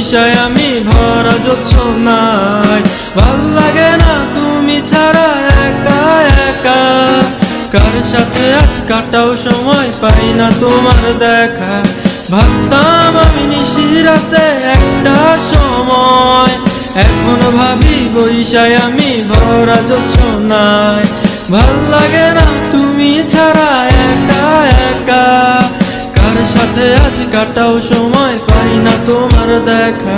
বৈশায় আমি ভরা যাচ্ছ নাই। ভালো লাগে না তুমি ছাড়া একা একা। কার সাথে আজ কাটাও সময় পাই না তোমার দেখা। ভাবতাম আমি নিশিরাতে একটা সময়। এখন ভাবি বৈশায় আমি ভরা নাই। ভালো লাগে না তুমি ছাড়া সাথে আজ কাটাও সময়, পাই না তোমার দেখা।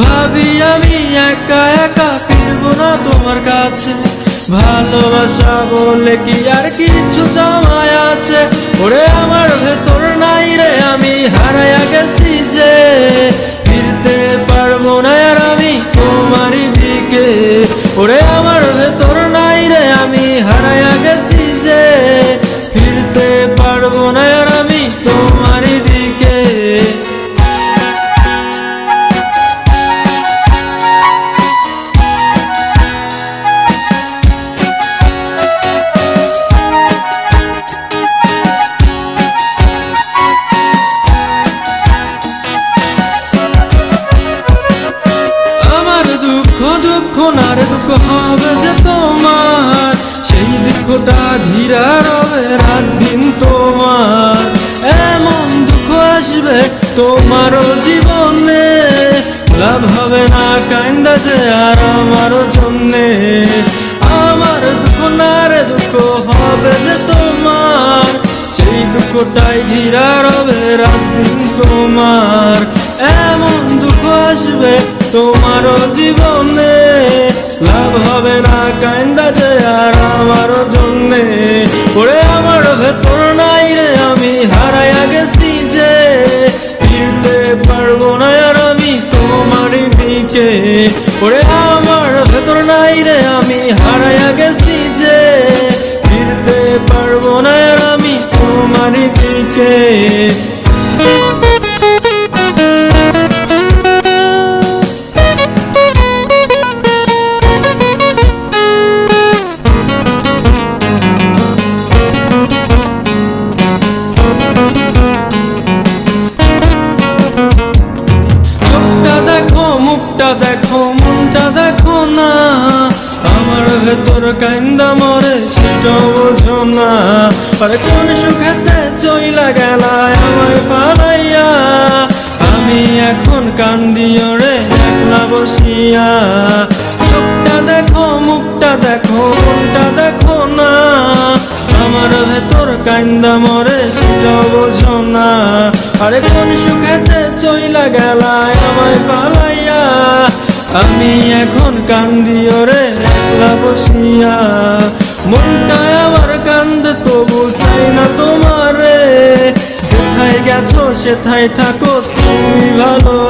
ভাবি আমি একা একা ফিরবো না তোমার কাছে। ভালোবাসা বলে কি আর কিছু জমায় আছে? ওরে আমার ভেতর নাই রে, আমি হারাইয়া গেছি যে। ফিরতে পারব না আর আমি তোমারই দিকে। ওরে আমার ভেতর নাই রে, আমি হারাইয়া গেছি যে। ফিরতে পারব না হবে যে তোমার, সেই দুঃখটা ঘিরা রবে রাত দিন তোমার। এমন দুঃখ আসবে তোমারও জীবনে, লাভ হবে না কান্দা যে আর আমারও জন্যে। আমার দুঃখ না রে দুঃখ হবে যে তোমার, সেই দুঃখটাই ঘিরা রবে রাত দিন তোমার। এমন দুঃখ আসবে তোমারও জীবনে লাভ হবে না কান্দা যে আর আমারও জন্যে। ওরে আমার ভেতর নাই রে, আমি হারাইয়া গেছি যে। ফিরতে পারব না আর আমি তোমারই দিকে। ওরে আমার ভেতর নাই রে, আমি হারাইয়া গেছি যে। ফিরতে পারব না আর আমি তোমারই দিকে। আরে কোন সুখেতে চইলা গেলায় আমায় পালাইয়া? আমি এখন কান্দি ওরে একলা বসিয়া। চোখটা দেখো, মুখটা দেখো, মনটা দেখো না। আমার ভেতর কান্দা মরে, সেটা বোঝো না। আরে কোন সুখেতে চইলা গেলায় আমায় পালাইয়া? আমি এখন কান্দি ওরে একলা বসিয়া। মনটা আমার কান্দ তবু চাই না তোমারে। যেথায় গেছো সেথায় থাকো তুমি ভালো।